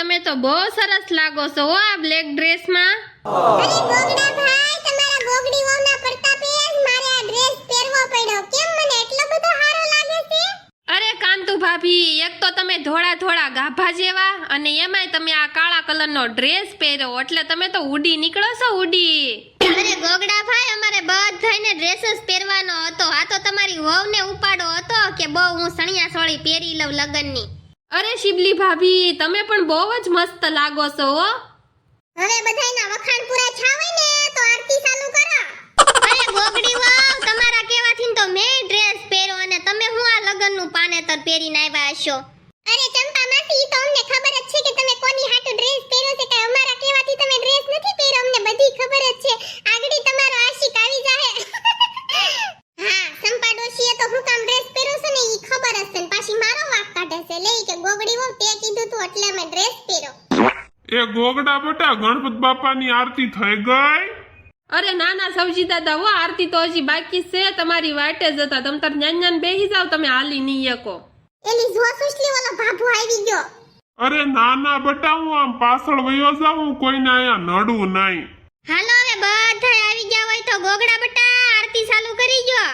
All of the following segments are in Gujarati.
તમે તો બહુ સરસ લાગો છો હો આ બ્લેક ડ્રેસમાં અરે ગોગડા ભાઈ તમારા ગોગડી વહુના પ્રતાપે જ મારે આ ડ્રેસ પહેરવો પડ્યો. કેમ મને એટલો બધો સારો લાગે છે? અરે કાંતુ ભાભી એક તો તમે ધોળા ધોળા ગાભા જેવા અને એમાંય તમે આ કાળા કલરનો ડ્રેસ પહેર્યો એટલે તમે તો ઉડી નીકળો છો ઉડી. અરે ગોગડા ભાઈ અમારે બધાને ડ્રેસ જ પહેરવાનો હતો. આ તો તમારી વહુને ઉપાડો હતો કે બહુ હું સણિયા સોળી પહેરી લઉં લગનની. અરે શિબલી ભાભી તમે પણ બહુ જ મસ્ત લાગો છો હો. હવે બધાયના વખાણ પૂરા છાવે ને તો આરતી ચાલુ કરો. અરે ગોગડી વાવ તમારા કહેવાથી તો મેં ડ્રેસ પહેર્યો અને તમે હું આ લગનનું પાનેતર પહેરીને આવ્યા હશો અરે ચંપા માસી ઈ તો અમને ખબર જ છે કે તમે કોની હાટુ ડ્રેસ પહેર્યો છે કે અમારા કહેવાથી તમે ડ્રેસ નથી પહેર્યો અમને બધી ખબર જ છે આગળી તમારો આશિક આવી જાહે હા સંપા ડોશીએ તો હું કામ ડ્રેસ પહેર્યો છે ને ઈ ખબર જ છે ને પાછી મારો વાક કાઢે છે લઈ કે ગોગડી વહુ તે અમે ડ્રેસ પહેરો. એ ગોગડા બટા ગણપત બાપાની આરતી થઈ ગઈ? અરે ના ના સવજી દાદા હો આરતી તો હજી બાકી છે. તમારી વાટે જ હતા. તમે તાર ન્યાન ન્યાન બેહી જાવ તમે હાલી નહીં એકો એલી જો સુશલી વાળો ભાભો આવી ગયો. અરે ના ના બટા હું આમ પાછળ વયો જાઉં કોઈને અહીંયા નડું નહીં. હાલો હવે બધા આવી ગયા હોય તો ગોગડા બટા આરતી ચાલુ કરી ગયો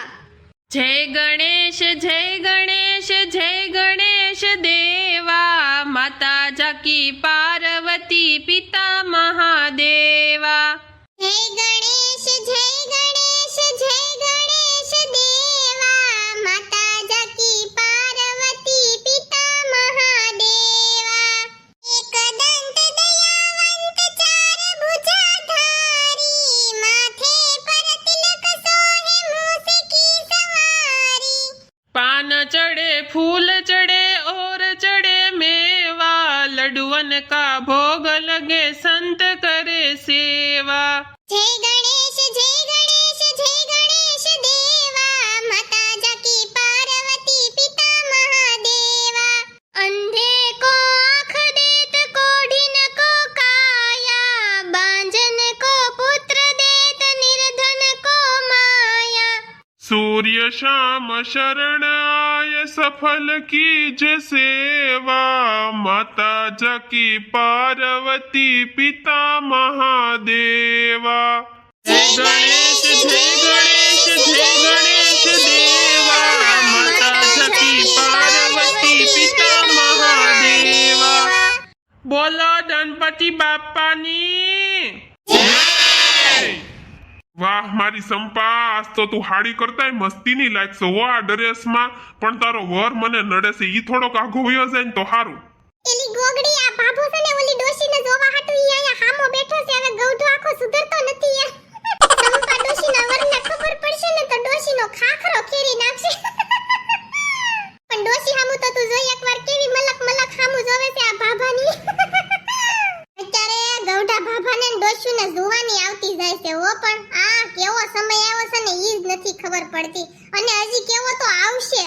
જય ગણેશ જય ગણેશ જય ગણેશ દેવા. का भोग लगे संत करे सेवा जय गणेश जय गणेश जय गणेश देवा माता जाकी पार्वती पिता महादेवा अंधे को आंख देत कोढ़िन को काया बांझन को पुत्र देत निर्धन को माया सूर्य श्याम शरण आ आय सफल कीज सेवा माता जकी पार्वती પિતા મહાદેવા જય ગણેશ જય ગણેશ જય ગણેશ દેવા માતા જકી પાર્વતી પિતા મહાદેવા બોલો ગણપતિ બાપાની વાહ, મારી સંપા, આજ તો તું હાડી કરતાય મસ્તીની લાગશો હો આ ડ્રેસમાં પણ તારો વર મને નડે છે. ઈ થોડોક આઘો વયો જાય ને તો સારું એલી ગોગડી, આ ભાભો છે ને, ઓલી ડોશીને જોવા હાટુ ઈ અહીંયા હામો બેઠો છે હવે ગૌઢો આખો સુધરતો નથી યાર સંપા ડોશીના વરને ખબર પડશે ને તો ડોશીનો ખાખરો ખેરી નાખશે પણ ડોશી હામુ તો તું જોઈ એકવાર કેવી મલક મલક હામુ જોવે છે આ ભાભાની અત્યારે ગૌઢા ભાભાને ને ડોશીને જોવાની આવતી જાય છે હો પણ આ કેવો સમય આવ્યો છે ને ઈ જ નથી ખબર પડતી. અને હજી કેવો તો આવશે.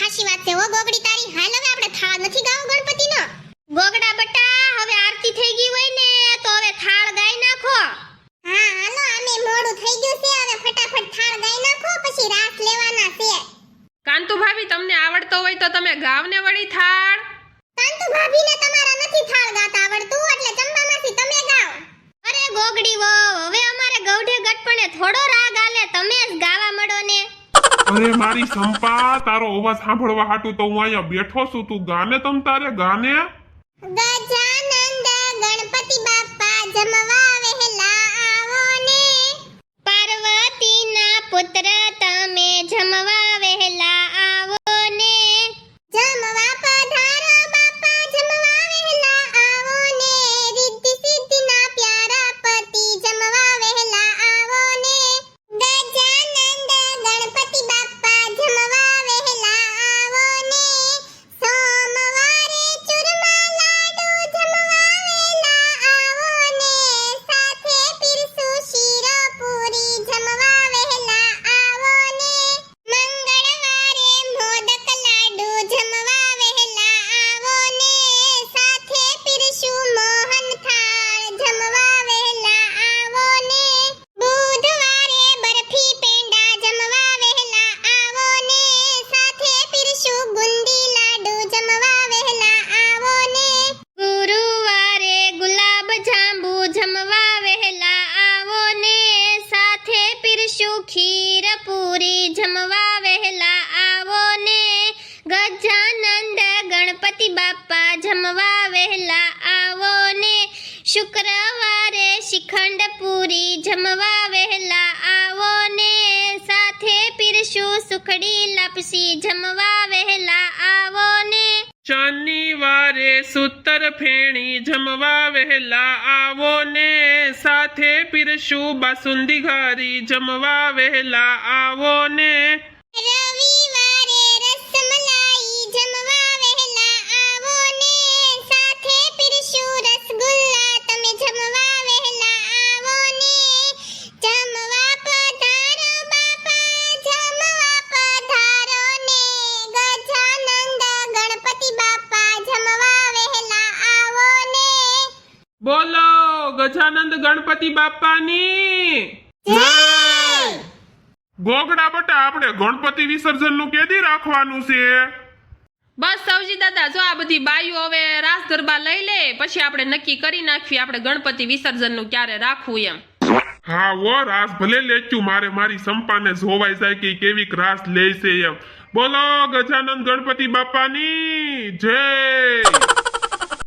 હાશી વાત છે હો ગોગડી તારી. હાલ હવે આપણે થાળ નથી ગાવ ગણપતિનો? ગોગડા બટા હવે આરતી થઈ ગઈ હોય ને તો હવે થાળ ગાઈ નાખો. હા હાલો આમે મોડું થઈ ગયું છે હવે ફટાફટ થાળ ગાઈ નાખો પછી રાસ લેવાના છે. કાંતુ ભાભી તમને આવડતો હોય તો તમે ગાવને વળી થાળ. કાંતુ ભાભીને તમારા નથી થાળ ગાતા આવડતું એટલે ચંપામાસી તમે ગાઓ. અરે ગોગડી વો હવે અમારે ગૌઢે ગટપણે થોડો રાગ આલે તમે જ ગાવા મળો ને. અરે મારી સંપા તારો અવાજ સાંભળવા હાટુ તો હું અહીંયા બેઠો છું. તું ગાને તમ તારે ગાને? ગજાનંદ ગણપતિ બાપા જમવા ખીર પૂરી જમવા વહેલા આવો ને. ગજાનંદ ગણપતિ બાપા જમવા વહેલા આવો ને. શુક્રવારે શિખંડ પૂરી જમવા વહેલા આવો ને. સાથે પીરશું સુખડી લપસી જમવા વહેલા આવો ને. શનિવારે સૂતર ફેણી જમવા વહેલા આવો ને સાથે પીરશું બાસુંદી ઘારી. જમવા વહેલા આવો ને ગજાનંદ ગણપતિ બાપાની. ગોગડા બટા આપણે ગણપતિ વિસર્જનનું કેદી રાખવાનું છે? બસ સૌજી દાદા જો આ બધી બાઈઓ હવે રાસ ગરબા લઈ લે પછી આપણે નક્કી કરી નાખીએ આપણે ગણપતિ વિસર્જનનું ક્યારે રાખવું એમ. હા વો રાસ ભલે લેચું મારે મારી સંપાને જોવાઈ જાય કે કેવી રાસ લે છે એમ. બોલો ગજાનંદ ગણપતિ બાપાની જય!